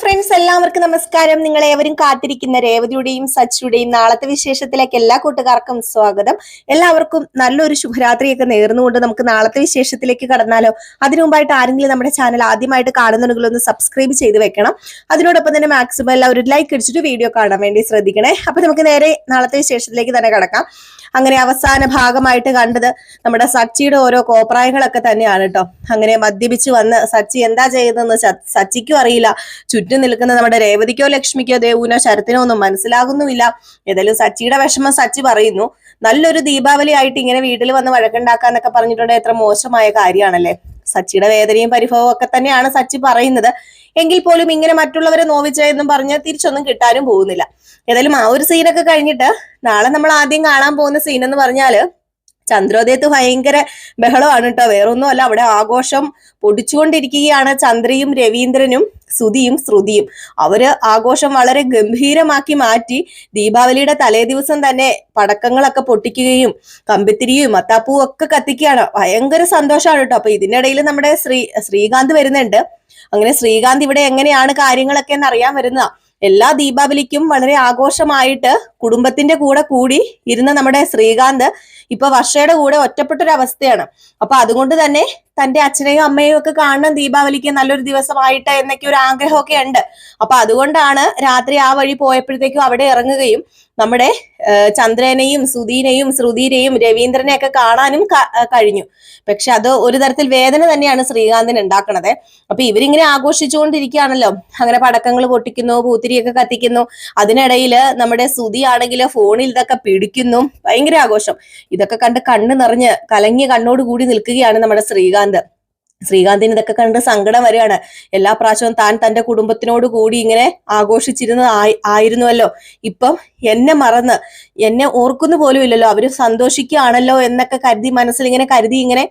Friends എല്ലാവർക്കും നമസ്കാരം. നിങ്ങൾ ഏവരും കാത്തിരിക്കുന്ന രേവതിയുടെയും സച്ചിയുടെയും നാളത്തെ വിശേഷത്തിലേക്ക് എല്ലാ കൂട്ടുകാർക്കും സ്വാഗതം. എല്ലാവർക്കും നല്ലൊരു ശുഭരാത്രിയൊക്കെ നേർന്നുകൊണ്ട് നമുക്ക് നാളത്തെ വിശേഷത്തിലേക്ക് കടന്നാലോ? അതിനു മുമ്പായിട്ട് ആരെങ്കിലും നമ്മുടെ ചാനൽ ആദ്യമായിട്ട് കാണുന്നുണ്ടെങ്കിൽ ഒന്ന് സബ്സ്ക്രൈബ് ചെയ്ത് വെക്കണം. അതിനോടൊപ്പം തന്നെ മാക്സിമം എല്ലാവരും ലൈക്ക് അടിച്ചിട്ട് വീഡിയോ കാണാൻ വേണ്ടി ശ്രദ്ധിക്കണേ. അപ്പൊ നമുക്ക് നേരെ നാളത്തെ വിശേഷത്തിലേക്ക് തന്നെ കടക്കാം. അങ്ങനെ അവസാന ഭാഗമായിട്ട് കണ്ടത് നമ്മുടെ സച്ചിയുടെ ഓരോ കോപ്രായങ്ങളൊക്കെ തന്നെയാണ് കേട്ടോ. അങ്ങനെ മദ്യപിച്ച് വന്ന് സച്ചി എന്താ ചെയ്യുന്നതെന്ന് സച്ചിക്കും അറിയില്ല. ചുറ്റും നിൽക്കുന്ന നമ്മുടെ രേവതിക്കോ ലക്ഷ്മിക്കോ ദേവുവിനോ ശരത്തിനോ ഒന്നും മനസ്സിലാകുന്നുമില്ല. ഏതായാലും സച്ചിയുടെ വിഷമം സച്ചി പറയുന്നു. നല്ലൊരു ദീപാവലി ആയിട്ട് ഇങ്ങനെ വീട്ടിൽ വന്ന് വഴക്കുണ്ടാക്കാന്നൊക്കെ പറഞ്ഞിട്ടുണ്ടെങ്കിൽ എത്ര മോശമായ കാര്യമാണല്ലേ. സച്ചിയുടെ വേദനയും പരിഭവവും ഒക്കെ തന്നെയാണ് സച്ചി പറയുന്നത്. എങ്കിൽ പോലും ഇങ്ങനെ മറ്റുള്ളവരെ നോവിച്ചെന്നും പറഞ്ഞ് തിരിച്ചൊന്നും കിട്ടാനും പോകുന്നില്ല. ഏതായാലും ആ ഒരു സീനൊക്കെ കഴിഞ്ഞിട്ട് നാളെ നമ്മൾ ആദ്യം കാണാൻ പോകുന്ന സീൻ എന്ന് പറഞ്ഞാൽ ചന്ദ്രോദയത്ത് ഭയങ്കര ബഹളമാണ് കേട്ടോ. വേറൊന്നും അല്ല അവിടെ ആഘോഷം പൊടിച്ചുകൊണ്ടിരിക്കുകയാണ് ചന്ദ്രയും രവീന്ദ്രനും സുതിയും ശ്രുതിയും. അവർ ആഘോഷം വളരെ ഗംഭീരമാക്കി മാറ്റി ദീപാവലിയുടെ തലേ ദിവസം തന്നെ പടക്കങ്ങളൊക്കെ പൊട്ടിക്കുകയും കമ്പിത്തിരിയും മത്താപ്പൂവും ഒക്കെ കത്തിക്കുകയാണ്. ഭയങ്കര സന്തോഷമാണ് കേട്ടോ. അപ്പൊ ഇതിനിടയിൽ നമ്മുടെ ശ്രീ ശ്രീകാന്ത് വരുന്നുണ്ട്. അങ്ങനെ ശ്രീകാന്ത് ഇവിടെ എങ്ങനെയാണ് കാര്യങ്ങളൊക്കെ എന്ന് അറിയാൻ വരുന്നതാ. എല്ലാ ദീപാവലിക്കും വളരെ ആഘോഷമായിട്ട് കുടുംബത്തിന്റെ കൂടെ കൂടി ഇരുന്ന നമ്മുടെ ശ്രീകാന്ത് ഇപ്പൊ വർഷയുടെ കൂടെ ഒറ്റപ്പെട്ടൊരു അവസ്ഥയാണ് അപ്പൊ അതുകൊണ്ട് തന്നെ തന്റെ അച്ഛനെയും അമ്മയും ഒക്കെ കാണണം ദീപാവലിക്ക് നല്ലൊരു ദിവസമായിട്ട് എന്നൊക്കെ ഒരു ആഗ്രഹമൊക്കെ ഉണ്ട്. അപ്പൊ അതുകൊണ്ടാണ് രാത്രി ആ വഴി പോയപ്പോഴത്തേക്കും അവിടെ ഇറങ്ങുകയും നമ്മുടെ ചന്ദ്രനെയും സുധീനെയും ശ്രുതിരെയും രവീന്ദ്രനെയൊക്കെ കാണാനും കഴിഞ്ഞു. പക്ഷെ അത് ഒരു തരത്തിൽ വേദന തന്നെയാണ് ശ്രീകാന്തിന് ഉണ്ടാക്കണത്. അപ്പൊ ഇവരിങ്ങനെ ആഘോഷിച്ചുകൊണ്ടിരിക്കുകയാണല്ലോ. അങ്ങനെ പടക്കങ്ങൾ പൊട്ടിക്കുന്നു പൂത്തിരിയൊക്കെ കത്തിക്കുന്നു. അതിനിടയിൽ നമ്മുടെ സുധി ആണെങ്കിൽ ഫോണിൽ ഇതൊക്കെ പിടിക്കുന്നു. ഭയങ്കര ആഘോഷം. ഇതൊക്കെ കണ്ട് കണ്ണ് നിറഞ്ഞ് കലങ്ങിയ കണ്ണോട് കൂടി നിൽക്കുകയാണ് നമ്മുടെ ശ്രീകാന്ത്. ശ്രീകാന്തിന് ഇതൊക്കെ കണ്ട് സങ്കടം വരികയാണ്. എല്ലാ പ്രാവശ്യവും താൻ തന്റെ കുടുംബത്തിനോട് കൂടി ഇങ്ങനെ ആഘോഷിച്ചിരുന്നത് ആയി- ആയിരുന്നുവല്ലോ. ഇപ്പം എന്നെ മറന്ന് എന്നെ ഓർക്കുന്നു പോലും ഇല്ലല്ലോ. അവർ സന്തോഷിക്കുകയാണല്ലോ എന്നൊക്കെ കരുതി മനസ്സിൽ ഇങ്ങനെ കരുതി ഇങ്ങനെ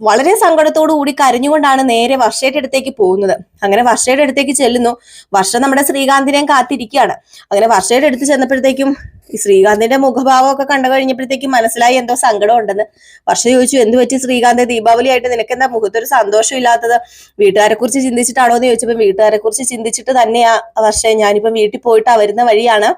വളരെ സങ്കടത്തോടു കൂടി കരഞ്ഞുകൊണ്ടാണ് നേരെ വർഷയുടെ അടുത്തേക്ക് പോകുന്നത്. അങ്ങനെ വർഷയുടെ അടുത്തേക്ക് ചെല്ലുന്നു. വർഷ നമ്മുടെ ശ്രീകാന്തിനെയും കാത്തിരിക്കുകയാണ്. അങ്ങനെ വർഷയുടെ അടുത്ത് ചെന്നപ്പോഴത്തേക്കും ഈ ശ്രീകാന്തിന്റെ മുഖഭാവമൊക്കെ കണ്ടു കഴിഞ്ഞപ്പോഴത്തേക്കും മനസ്സിലായി എന്തോ സങ്കടം ഉണ്ടെന്ന് വർഷ ചോദിച്ചു എന്ത് പറ്റി ശ്രീകാന്ത്? ദീപാവലി ആയിട്ട് നിനക്ക് എന്താ മുഖത്തൊരു സന്തോഷം ഇല്ലാത്തത് വീട്ടുകാരെ കുറിച്ച് ചിന്തിച്ചിട്ടാണോ എന്ന് ചോദിച്ചപ്പോ വീട്ടുകാരെ കുറിച്ച് ചിന്തിച്ചിട്ട് തന്നെയാ വർഷ ഞാനിപ്പം വീട്ടിൽ പോയിട്ടാ വരുന്ന വഴിയാണ്.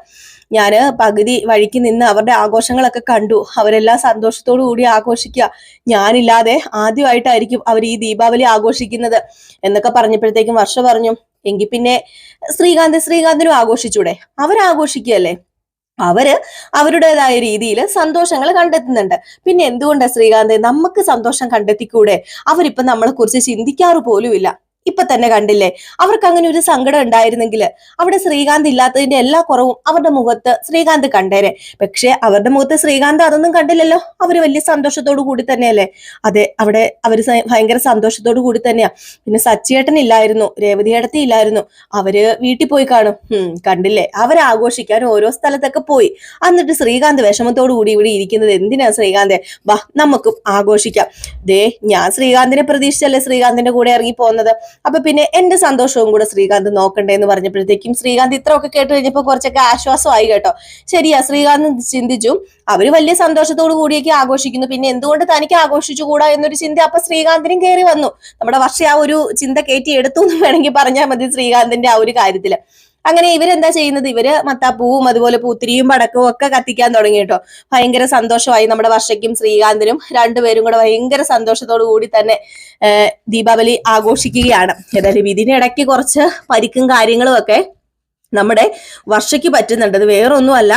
ഞാൻ പകുതി വഴിക്ക് നിന്ന് അവരുടെ ആഘോഷങ്ങളൊക്കെ കണ്ടു. അവരെല്ലാം സന്തോഷത്തോടു കൂടി ആഘോഷിക്കുക. ഞാനില്ലാതെ ആദ്യമായിട്ടായിരിക്കും അവർ ഈ ദീപാവലി ആഘോഷിക്കുന്നത് എന്നൊക്കെ പറഞ്ഞപ്പോഴത്തേക്കും വർഷ പറഞ്ഞു എങ്കിൽ പിന്നെ ശ്രീകാന്ത് ശ്രീകാന്തിനും ആഘോഷിച്ചൂടെ? അവരാഘോഷിക്കുകയല്ലേ അവർ അവരുടേതായ രീതിയിൽ സന്തോഷങ്ങൾ കണ്ടെത്തുന്നുണ്ട്. പിന്നെ എന്തുകൊണ്ടാണ് ശ്രീകാന്ത് നമുക്ക് സന്തോഷം കണ്ടെത്തിക്കൂടെ? അവരിപ്പം നമ്മളെ കുറിച്ച് ചിന്തിക്കാറ് പോലുമില്ല. ഇപ്പൊ തന്നെ കണ്ടില്ലേ? അവർക്ക് അങ്ങനെ ഒരു സങ്കടം ഉണ്ടായിരുന്നെങ്കിൽ അവിടെ ശ്രീകാന്ത് ഇല്ലാത്തതിന്റെ എല്ലാ കുറവും അവരുടെ മുഖത്ത് ശ്രീകാന്ത് കണ്ടേരെ പക്ഷെ അവരുടെ മുഖത്ത് ശ്രീകാന്ത് അതൊന്നും കണ്ടില്ലല്ലോ. അവർ വലിയ സന്തോഷത്തോടു കൂടി തന്നെയല്ലേ? അതെ അവിടെ അവർ ഭയങ്കര സന്തോഷത്തോടു കൂടി തന്നെയാ. പിന്നെ സച്ചിയേട്ടൻ ഇല്ലായിരുന്നു രേവതി ഏടത്തി ഇല്ലായിരുന്നു. അവർ വീട്ടിൽ പോയി കാണും. കണ്ടില്ലേ? അവർ ആഘോഷിക്കാൻ ഓരോ സ്ഥലത്തൊക്കെ പോയി. എന്നിട്ട് ശ്രീകാന്ത് വിഷമത്തോടു കൂടി ഇവിടെ ഇരിക്കുന്നത് എന്തിനാ ശ്രീകാന്തെ? വാ നമുക്കും ആഘോഷിക്കാം. ദേ ഞാൻ ശ്രീകാന്തിനെ പ്രതീക്ഷിച്ചല്ലേ ശ്രീകാന്തിന്റെ കൂടെ ഇറങ്ങി പോകുന്നത്? അപ്പൊ പിന്നെ എന്റെ സന്തോഷവും കൂടെ ശ്രീകാന്ത് നോക്കണ്ടേ എന്ന് പറഞ്ഞപ്പോഴത്തേക്കും ശ്രീകാന്ത് ഇത്രയൊക്കെ കേട്ട് കഴിഞ്ഞപ്പോ കുറച്ചൊക്കെ ആശ്വാസമായി കേട്ടോ. ശരിയാ ശ്രീകാന്ത് ചിന്തിച്ചു. അവർ വലിയ സന്തോഷത്തോടു കൂടിയൊക്കെ ആഘോഷിക്കുന്നു. പിന്നെ എന്തുകൊണ്ട് തനിക്ക് ആഘോഷിച്ചുകൂടാ എന്നൊരു ചിന്ത അപ്പൊ ശ്രീകാന്തിനും കയറി വന്നു. നമ്മുടെ വർഷ ആ ഒരു ചിന്ത കയറ്റി എടുത്തു എന്ന് വേണമെങ്കിൽ പറഞ്ഞാൽ മതി ശ്രീകാന്തിന്റെ ആ ഒരു കാര്യത്തിൽ. അങ്ങനെ ഇവരെന്താ ചെയ്യുന്നത്? ഇവർ മത്താപ്പൂവും അതുപോലെ പൂത്തിരിയും പടക്കവും ഒക്കെ കത്തിക്കാൻ തുടങ്ങി കേട്ടോ. ഭയങ്കര സന്തോഷമായി നമ്മുടെ വർഷയ്ക്കും ശ്രീകാന്തിനും രണ്ടുപേരും കൂടെ ഭയങ്കര സന്തോഷത്തോടു കൂടി തന്നെ ദീപാവലി ആഘോഷിക്കുകയാണ്. ഏതായാലും ഇതിനിടയ്ക്ക് കുറച്ച് പരിക്കും കാര്യങ്ങളും ഒക്കെ നമ്മുടെ വർഷയ്ക്ക് പറ്റുന്നുണ്ട്. അത് വേറൊന്നുമല്ല.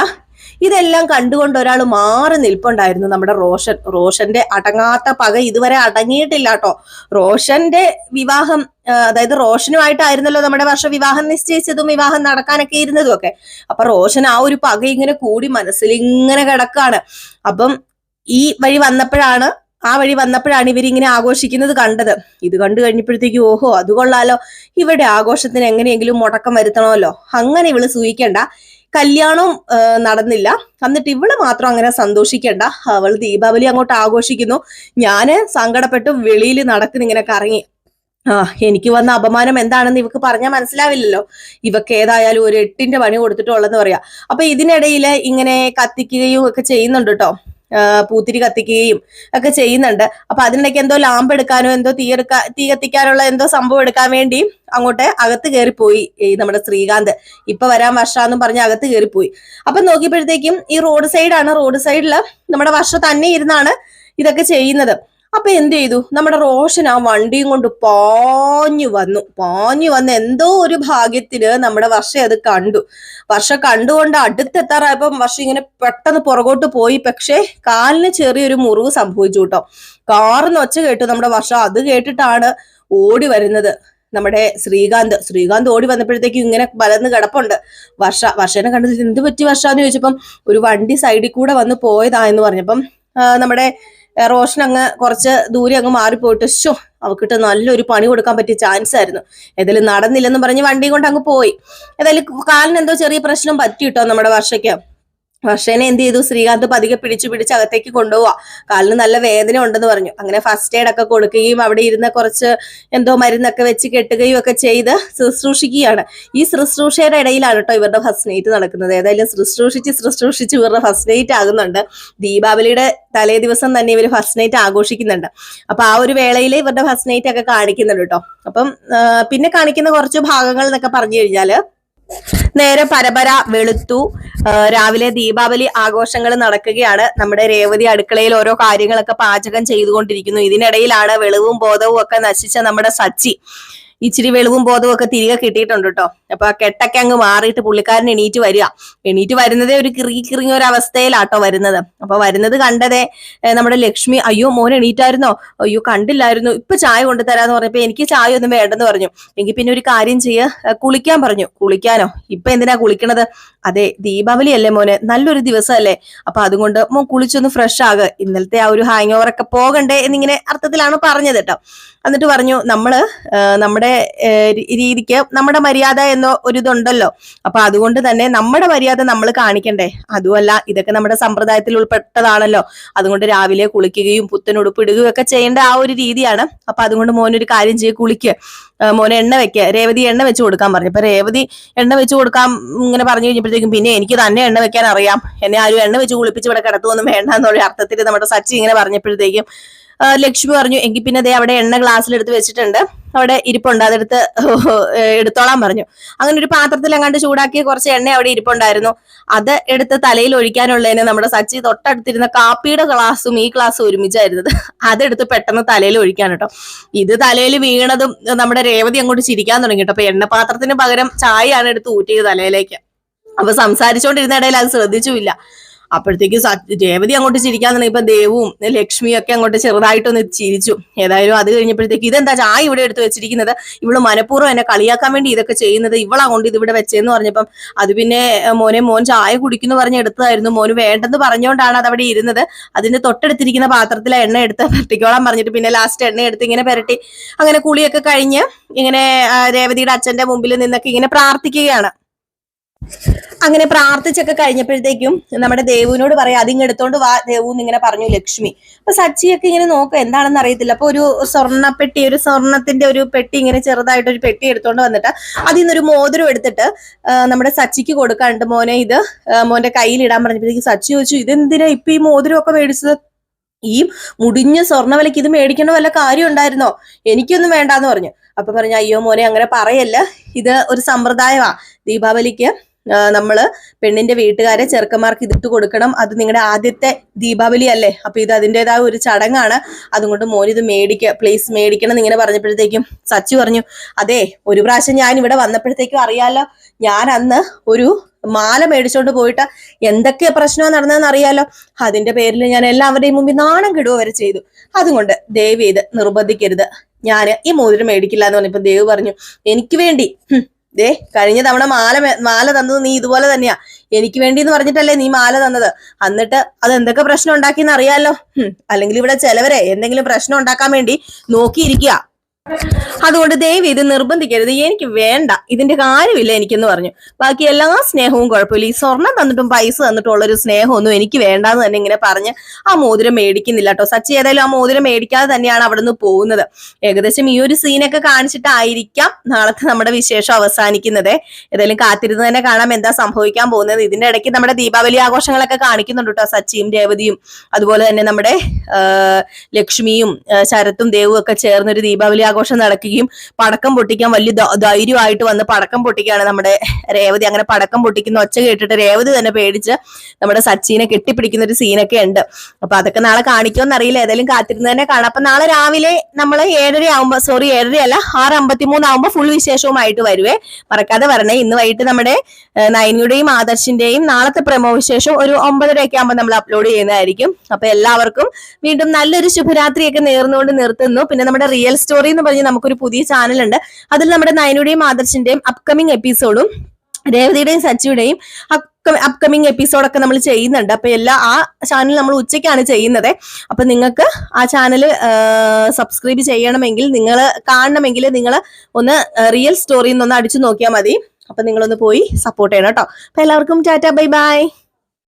ഇതെല്ലാം കണ്ടുകൊണ്ട് ഒരാൾ മാറി നിൽപ്പുണ്ടായിരുന്നു നമ്മുടെ റോഷൻ. റോഷന്റെ അടങ്ങാത്ത പക ഇതുവരെ അടങ്ങിയിട്ടില്ല കേട്ടോ. റോഷന്റെ വിവാഹം അതായത് റോഷനുമായിട്ടായിരുന്നല്ലോ നമ്മുടെ വർഷം വിവാഹം നിശ്ചയിച്ചതും വിവാഹം നടക്കാനൊക്കെ ഇരുന്നതും ഒക്കെ. അപ്പൊ റോഷൻ ആ ഒരു പക ഇങ്ങനെ കൂടി മനസ്സിൽ ഇങ്ങനെ കിടക്കാണ്. അപ്പം ഈ വഴി വന്നപ്പോഴാണ് ആ വഴി വന്നപ്പോഴാണ് ഇവരിങ്ങനെ ആഘോഷിക്കുന്നത് കണ്ടത്. ഇത് കണ്ടു കഴിഞ്ഞപ്പോഴത്തേക്ക് ഓഹോ അത് കൊള്ളാലോ. ഇവരുടെ ആഘോഷത്തിന് എങ്ങനെയെങ്കിലും മുടക്കം വരുത്തണമല്ലോ. അങ്ങനെ ഇവൾ സൂഹിക്കണ്ട കല്യാണം നടന്നില്ല. എന്നിട്ട് ഇവൾ മാത്രം അങ്ങനെ സന്തോഷിക്കണ്ട. അവൾ ദീപാവലി അങ്ങോട്ട് ആഘോഷിക്കുന്നു. ഞാൻ സങ്കടപ്പെട്ട് വെളിയിൽ നടക്കുന്ന ഇങ്ങനെ കറങ്ങി. ആ എനിക്ക് വന്ന അപമാനം എന്താണെന്ന് ഇവക്ക് പറഞ്ഞാൽ മനസ്സിലാവില്ലല്ലോ. ഇവക്ക് ഏതായാലും ഒരു എട്ടിന്റെ പണി കൊടുത്തിട്ടുള്ളതെന്ന് പറയാ. അപ്പൊ ഇതിനിടയിൽ ഇങ്ങനെ കത്തിക്കുകയും ഒക്കെ ചെയ്യുന്നുണ്ട് കേട്ടോ പൂത്തിരി കത്തിക്കുകയും ഒക്കെ ചെയ്യുന്നുണ്ട്. അപ്പൊ അതിനിടയ്ക്ക് എന്തോ ലാമ്പ് എടുക്കാനോ എന്തോ തീ എടുക്കാ തീ കത്തിക്കാനുള്ള എന്തോ സംഭവം എടുക്കാൻ വേണ്ടി അങ്ങോട്ട് അകത്ത് കയറിപ്പോയി നമ്മുടെ ശ്രീകാന്ത്. ഇപ്പൊ വരാൻ വർഷാന്നും പറഞ്ഞ് അകത്ത് കയറിപ്പോയി. അപ്പൊ നോക്കിയപ്പോഴത്തേക്കും ഈ റോഡ് സൈഡാണ്. റോഡ് സൈഡിൽ നമ്മുടെ വർഷ തന്നെ ഇരുന്നാണ് ഇതൊക്കെ ചെയ്യുന്നത്. അപ്പൊ എന്ത് ചെയ്തു? നമ്മുടെ റോഷൻ ആ വണ്ടിയും കൊണ്ട് പാഞ്ഞു വന്നു. പാഞ്ഞു വന്ന് എന്തോ ഒരു ഭാഗ്യത്തിന് നമ്മുടെ വർഷ അത് കണ്ടു. വർഷ കണ്ടുകൊണ്ട് അടുത്തെത്താറായപ്പം വർഷ ഇങ്ങനെ പെട്ടെന്ന് പുറകോട്ട് പോയി. പക്ഷേ കാലിന് ചെറിയൊരു മുറിവ് സംഭവിച്ചു കേട്ടോ. കാറിന്ന് ഒച്ച കേട്ടു. നമ്മുടെ വർഷ അത് കേട്ടിട്ടാണ് ഓടി വരുന്നത്. നമ്മുടെ ശ്രീകാന്ത്. ശ്രീകാന്ത് ഓടി വന്നപ്പോഴത്തേക്കും ഇങ്ങനെ വലന്ന് കിടപ്പുണ്ട്. വർഷ വർഷനെ കണ്ടത് എന്ത് പറ്റി വർഷ എന്ന് ചോദിച്ചപ്പം ഒരു വണ്ടി സൈഡിൽ കൂടെ വന്ന് പോയതാ എന്ന് പറഞ്ഞപ്പം നമ്മുടെ റോഷൻ അങ്ങ് കുറച്ച് ദൂരെ അങ്ങ് മാറിപ്പോയിട്ട് ഷോ അവക്കിട്ട് നല്ലൊരു പണി കൊടുക്കാൻ പറ്റിയ ചാൻസ് ആയിരുന്നു. ഏതായാലും നടന്നില്ലെന്ന് പറഞ്ഞ് വണ്ടി കൊണ്ട് അങ്ങ് പോയി. ഏതായാലും കാലിന് എന്തോ ചെറിയ പ്രശ്നം പറ്റിയിട്ടോ നമ്മുടെ വർഷയ്ക്ക്? വർഷേനെ എന്ത് ചെയ്തു? ശ്രീകാന്ത് പതികെ പിടിച്ചു പിടിച്ച് അകത്തേക്ക് കൊണ്ടുപോവാ. കാലിന് നല്ല വേദന ഉണ്ടെന്ന് പറഞ്ഞു. അങ്ങനെ ഫസ്റ്റ് എയ്ഡ് ഒക്കെ കൊടുക്കുകയും അവിടെ ഇരുന്ന കുറച്ച് എന്തോ മരുന്നൊക്കെ വെച്ച് കെട്ടുകയും ഒക്കെ ചെയ്ത് ശുശ്രൂഷിക്കുകയാണ്. ഈ ശുശ്രൂഷയുടെ ഇടയിലാണ് കേട്ടോ ഇവരുടെ ഫസ്റ്റ് നൈറ്റ് നടക്കുന്നത്. ഏതായാലും ശുശ്രൂഷിച്ച് ശുശ്രൂഷിച്ച് ഇവരുടെ ഫസ്റ്റ് നൈറ്റ് ആകുന്നുണ്ട്. ദീപാവലിയുടെ തലേ ദിവസം തന്നെ ഇവർ ഫസ്റ്റ് നൈറ്റ് ആഘോഷിക്കുന്നുണ്ട്. അപ്പൊ ആ ഒരു വേളയിൽ ഇവരുടെ ഫസ്റ്റ് നൈറ്റ് ഒക്കെ കാണിക്കുന്നുണ്ട് കേട്ടോ. അപ്പം പിന്നെ കാണിക്കുന്ന കുറച്ച് ഭാഗങ്ങൾ എന്നൊക്കെ പറഞ്ഞു കഴിഞ്ഞാൽ നേരെ പരപര വെളുത്തു. രാവിലെ ദീപാവലി ആഘോഷങ്ങൾ നടക്കുകയാണ്. നമ്മുടെ രേവതി അടുക്കളയിൽ ഓരോ കാര്യങ്ങളൊക്കെ പാചകം ചെയ്തുകൊണ്ടിരിക്കുന്നു. ഇതിനിടയിലാണ് വെളിവും ബോധവും ഒക്കെ നശിച്ച നമ്മുടെ സച്ചി. ഇച്ചിരി വെളിവും ബോധവും ഒക്കെ തിരികെ കിട്ടിയിട്ടുണ്ട് കേട്ടോ അപ്പൊ ആ കെട്ടൊക്കെ അങ്ങ് മാറിയിട്ട് പുള്ളിക്കാരൻ എണീറ്റ് വരിക. എണീറ്റ് വരുന്നതേ ഒരു കിറുകി കിറുങ്ങിയ ഒരു അവസ്ഥയിലാട്ടോ വരുന്നത്. അപ്പൊ വരുന്നത് കണ്ടതേ നമ്മുടെ ലക്ഷ്മി അയ്യോ മോൻ എണീറ്റായിരുന്നോ? അയ്യോ കണ്ടില്ലായിരുന്നു. ഇപ്പൊ ചായ കൊണ്ടുതരാന്ന് പറഞ്ഞപ്പോ എനിക്ക് ചായ ഒന്നും വേണ്ടെന്ന് പറഞ്ഞു. എങ്കിൽ പിന്നെ ഒരു കാര്യം ചെയ്യ. കുളിക്കാൻ പറഞ്ഞു. കുളിക്കാനോ? ഇപ്പൊ എന്തിനാ കുളിക്കണത്? അതെ ദീപാവലി അല്ലേ മോനെ. നല്ലൊരു ദിവസമല്ലേ അപ്പൊ അതുകൊണ്ട് മോൻ കുളിച്ചൊന്ന് ഫ്രഷ് ആകെ. ഇന്നലത്തെ ആ ഒരു ഹാങ് ഓവർ ഒക്കെ പോകണ്ടേ എന്നിങ്ങനെ അർത്ഥത്തിലാണ് പറഞ്ഞത് കേട്ടോ എന്നിട്ട് പറഞ്ഞു നമ്മൾ ആ, രീതിക്ക് നമ്മുടെ മര്യാദ എന്ന ഒരു ഇതുണ്ടല്ലോ അപ്പൊ അതുകൊണ്ട് തന്നെ നമ്മുടെ മര്യാദ നമ്മൾ കാണിക്കണ്ടേ. അതുമല്ല ഇതൊക്കെ നമ്മുടെ സമ്പ്രദായത്തിൽ ഉൾപ്പെട്ടതാണല്ലോ. അതുകൊണ്ട് രാവിലെ കുളിക്കുകയും പുത്തൻ ഉടുപ്പിടുകയും ഒക്കെ ചെയ്യേണ്ട ആ ഒരു രീതിയാണ്. അപ്പൊ അതുകൊണ്ട് മോനൊരു കാര്യം ചെയ്യുക കുളിക്ക്. മോനെ എണ്ണ വെക്കുക രേവതി എണ്ണ വെച്ച് കൊടുക്കാൻ പറഞ്ഞു. അപ്പൊ രേവതി എണ്ണ വെച്ച് കൊടുക്കാൻ ഇങ്ങനെ പറഞ്ഞു കഴിഞ്ഞപ്പോഴത്തേക്കും പിന്നെ എനിക്ക് തന്നെ എണ്ണ വെക്കാൻ അറിയാം. എന്നെ ആരും എണ്ണ വെച്ച് കുളിപ്പിച്ച് ഇവിടെ കിടത്തുമൊന്നും വേണ്ട എന്നുള്ള അർത്ഥത്തിൽ നമ്മുടെ സച്ചി ഇങ്ങനെ പറഞ്ഞപ്പോഴത്തേക്കും ലക്ഷ്മി പറഞ്ഞു എങ്കിൽ പിന്നെ ദേ അവിടെ എണ്ണ ഗ്ലാസ്സിൽ ഗ്ലാസ്സിലെടുത്ത് വെച്ചിട്ടുണ്ട്. അവിടെ ഇരിപ്പുണ്ട്. അതെടുത്ത് എടുത്തോളാൻ പറഞ്ഞു. അങ്ങനെ ഒരു പാത്രത്തിൽ എങ്ങാണ്ട് ചൂടാക്കിയ കുറച്ച് എണ്ണ അവിടെ ഇരിപ്പുണ്ടായിരുന്നു. അത് എടുത്ത് തലയിൽ ഒഴിക്കാനുള്ളതിന് നമ്മുടെ സച്ചി തൊട്ടടുത്തിരുന്ന കാപ്പിയുടെ ഗ്ലാസും ഈ ഗ്ലാസും ഒരുമിച്ചായിരുന്നത്. അതെടുത്ത് പെട്ടെന്ന് തലയിൽ ഒഴിക്കാൻ കേട്ടോ. ഇത് തലയിൽ വീണതും നമ്മുടെ രേവതി അങ്ങോട്ട് ചിരിക്കാൻ തുടങ്ങി കേട്ടോ. അപ്പൊ എണ്ണപാത്രത്തിന് പകരം ചായയാണ് എടുത്ത് ഊറ്റിയത് തലയിലേക്ക്. അപ്പൊ സംസാരിച്ചോണ്ടിരുന്ന ഇടയിൽ അത് ശ്രദ്ധിച്ചുമില്ല. അപ്പോഴത്തേക്ക് രേവതി അങ്ങോട്ട് ചിരിക്കാൻ ഇപ്പൊ ദേവും ലക്ഷ്മിയും ഒക്കെ അങ്ങോട്ട് ചെറുതായിട്ടൊന്ന് ചിരിച്ചു. ഏതായാലും അത് കഴിഞ്ഞപ്പോഴത്തേക്ക് ഇതെന്താ ചായ ഇവിടെ എടുത്ത് വെച്ചിരിക്കുന്നത്? ഇവൾ മനഃപൂർവം എന്നെ കളിയാക്കാൻ വേണ്ടി ഇതൊക്കെ ചെയ്യുന്നത് ഇവളാ കൊണ്ട് ഇത് ഇവിടെ വെച്ചെന്ന് പറഞ്ഞപ്പം അത് പിന്നെ മോനെ മോൻ ചായ കുടിക്കുന്നു പറഞ്ഞ് എടുത്തതായിരുന്നു. മോന് വേണ്ടെന്ന് പറഞ്ഞുകൊണ്ടാണ് അത് അവിടെ ഇരുന്നത്. അതിന്റെ തൊട്ടടുത്തിരിക്കുന്ന പാത്രത്തിലെ എണ്ണ എടുത്ത് പെരട്ടിക്കോളാൻ പറഞ്ഞിട്ട് പിന്നെ ലാസ്റ്റ് എണ്ണ എടുത്ത് ഇങ്ങനെ പെരട്ടി. അങ്ങനെ കുളിയൊക്കെ കഴിഞ്ഞ് ഇങ്ങനെ രേവതിയുടെ അച്ഛന്റെ മുമ്പിൽ നിന്നൊക്കെ ഇങ്ങനെ പ്രാർത്ഥിക്കുകയാണ്. അങ്ങനെ പ്രാർത്ഥിച്ചൊക്കെ കഴിഞ്ഞപ്പോഴത്തേക്കും നമ്മുടെ ദേവുവിനോട് പറയാം അതിങ്ങ് എടുത്തോണ്ട് വാ ദേവു ഇങ്ങനെ പറഞ്ഞു ലക്ഷ്മി. അപ്പൊ സച്ചിയൊക്കെ ഇങ്ങനെ നോക്കുക എന്താണെന്ന് അറിയത്തില്ല. അപ്പൊ ഒരു സ്വർണപ്പെട്ടി ഒരു സ്വർണത്തിന്റെ ഒരു പെട്ടി ഇങ്ങനെ ചെറുതായിട്ട് ഒരു പെട്ടി എടുത്തോണ്ട് വന്നിട്ട് അതിൽ നിന്നൊരു മോതിരം എടുത്തിട്ട് നമ്മുടെ സച്ചിക്ക് കൊടുക്കാണ്ട് മോനെ ഇത് മോന്റെ കയ്യിൽ ഇടാൻ പറഞ്ഞപ്പോഴത്തേക്ക് സച്ചി ചോദിച്ചു ഇതെന്തിനാ ഇപ്പൊ ഈ മോതിരം ഒക്കെ മേടിച്ചത്? ഈ മുടിഞ്ഞ സ്വർണവിലക്ക് ഇത് മേടിക്കേണ്ട വല്ല കാര്യം ഉണ്ടായിരുന്നോ? എനിക്കൊന്നും വേണ്ടാന്ന് പറഞ്ഞു. അപ്പൊ പറഞ്ഞു അയ്യോ മോനെ അങ്ങനെ പറയല്ല. ഇത് ഒരു സമ്പ്രദായമാ. ദീപാവലിക്ക് ആ, നമ്മൾ പെണ്ണിന്റെ വീട്ടുകാരെ ചെറുക്കന്മാർക്ക് ഇതിട്ട് കൊടുക്കണം. അത് നിങ്ങളുടെ ആദ്യത്തെ ദീപാവലി അല്ലേ? അപ്പൊ ഇത് അതിന്റെതായ ഒരു ചടങ്ങാണ്. അതുകൊണ്ട് മോൻ ഇത് മേടിക്ക പ്ലീസ് മേടിക്കണം ഇങ്ങനെ പറഞ്ഞപ്പോഴത്തേക്കും സച്ചു പറഞ്ഞു അതെ ഒരു പ്രാവശ്യം ഞാൻ ഇവിടെ വന്നപ്പോഴത്തേക്കും അറിയാലോ ഞാൻ അന്ന് ഒരു മാല മേടിച്ചോണ്ട് പോയിട്ട് എന്തൊക്കെ പ്രശ്നമാണ് നടന്നതെന്ന് അറിയാലോ. അതിന്റെ പേരിൽ ഞാൻ എല്ലാവരുടെയും മുമ്പിൽ നാണം കിടുക വരെ ചെയ്തു. അതുകൊണ്ട് ദയവ് ചെയ്ത് നിർബന്ധിക്കരുത്. ഞാൻ ഈ മോതിരം മേടിക്കില്ല എന്ന് പറഞ്ഞപ്പോ ദേവ് പറഞ്ഞു എനിക്ക് വേണ്ടി ദേ കഴിഞ്ഞ തവണ മാല മാല തന്നത് നീ ഇതുപോലെ തന്നെയാ. എനിക്ക് വേണ്ടി എന്ന് പറഞ്ഞിട്ടല്ലേ നീ മാല തന്നത്. എന്നിട്ട് അത് എന്തൊക്കെ പ്രശ്നം ഉണ്ടാക്കിയെന്ന് അറിയാലോ? അല്ലെങ്കിൽ ഇവിടെ ചിലവരെ എന്തെങ്കിലും പ്രശ്നം ഉണ്ടാക്കാൻ വേണ്ടി നോക്കിയിരിക്കുക. അതുകൊണ്ട് ദയവ് ഇത് നിർബന്ധിക്കരുത്. എനിക്ക് വേണ്ട. ഇതിന്റെ കാര്യമില്ല എനിക്കെന്ന് പറഞ്ഞു. ബാക്കി എല്ലാ സ്നേഹവും കുഴപ്പമില്ല. ഈ സ്വർണം തന്നിട്ടും പൈസ തന്നിട്ടും ഉള്ളൊരു സ്നേഹമൊന്നും എനിക്ക് വേണ്ടാന്ന് തന്നെ ഇങ്ങനെ പറഞ്ഞ് ആ മോതിരം മേടിക്കുന്നില്ല കേട്ടോ. സച്ചി ഏതായാലും ആ മോതിരം മേടിക്കാതെ തന്നെയാണ് അവിടെ നിന്ന് പോകുന്നത്. ഏകദേശം ഈ ഒരു സീനൊക്കെ കാണിച്ചിട്ടായിരിക്കാം നാളത്തെ നമ്മുടെ വിശേഷം അവസാനിക്കുന്നത്. ഏതായാലും കാത്തിരുന്ന് തന്നെ കാണാം എന്താ സംഭവിക്കാൻ പോകുന്നത്. ഇതിന്റെ ഇടയ്ക്ക് നമ്മുടെ ദീപാവലി ആഘോഷങ്ങളൊക്കെ കാണിക്കുന്നുണ്ട് കേട്ടോ സച്ചിയും രേവതിയും. അതുപോലെ തന്നെ നമ്മുടെ ലക്ഷ്മിയും ശരത്തും ദേവും ഒക്കെ ചേർന്നൊരു ദീപാവലി ആഘോഷം നടക്കുകയും പടക്കം പൊട്ടിക്കാൻ വലിയ ധൈര്യമായിട്ട് വന്ന് പടക്കം പൊട്ടിക്കുകയാണ് നമ്മുടെ രേവതി. അങ്ങനെ പടക്കം പൊട്ടിക്കുന്ന ഒച്ച കേട്ടിട്ട് രേവതി തന്നെ പേടിച്ച് നമ്മുടെ സച്ചിനെ കെട്ടിപ്പിടിക്കുന്ന ഒരു സീനൊക്കെ ഉണ്ട്. അപ്പൊ അതൊക്കെ നാളെ കാണിക്കുമെന്ന് അറിയില്ല. ഏതായാലും കാത്തിരുന്ന് തന്നെ കാണാം. അപ്പൊ നാളെ രാവിലെ നമ്മൾ ഏഴര ആവുമ്പോ സോറി ഏഴര അല്ല ആറ് അമ്പത്തി മൂന്നാവുമ്പോ ഫുൾ വിശേഷവുമായിട്ട് വരുവേ. മറക്കാതെ വരണേ. ഇന്ന് വൈകിട്ട് നമ്മുടെ നയനിയുടെയും ആദർശിന്റെയും നാളത്തെ പ്രമോ വിശേഷം ഒരു ഒമ്പതരയൊക്കെ ആകുമ്പോൾ നമ്മൾ അപ്ലോഡ് ചെയ്യുന്നതായിരിക്കും. അപ്പൊ എല്ലാവർക്കും വീണ്ടും നല്ലൊരു ശുഭരാത്രിയൊക്കെ നേർന്നുകൊണ്ട് നിർത്തുന്നു. പിന്നെ നമ്മുടെ റിയൽ സ്റ്റോറി എന്ന് പറഞ്ഞ് നമുക്കൊരു പുതിയ ചാനൽ ഉണ്ട് അതിൽ നമ്മുടെ നയനുടെയും ആദർശിന്റെയും അപ്കമിംഗ് എപ്പിസോഡും രേവതിയുടെയും സച്ചിയുടെയും അപ്കമിങ് എപ്പിസോഡൊക്കെ നമ്മൾ ചെയ്യുന്നുണ്ട്. അപ്പൊ എല്ലാ ആ ചാനൽ നമ്മൾ ഉച്ചയ്ക്കാണ് ചെയ്യുന്നത്. അപ്പൊ നിങ്ങൾക്ക് ആ ചാനൽ സബ്സ്ക്രൈബ് ചെയ്യണമെങ്കിൽ നിങ്ങൾ കാണണമെങ്കിൽ നിങ്ങൾ ഒന്ന് റിയൽ സ്റ്റോറി ഒന്ന് അടിച്ചു നോക്കിയാൽ മതി. അപ്പൊ നിങ്ങളൊന്ന് പോയി സപ്പോർട്ട് ചെയ്യണം കേട്ടോ. അപ്പൊ എല്ലാവർക്കും ടാറ്റ ബൈ ബൈ.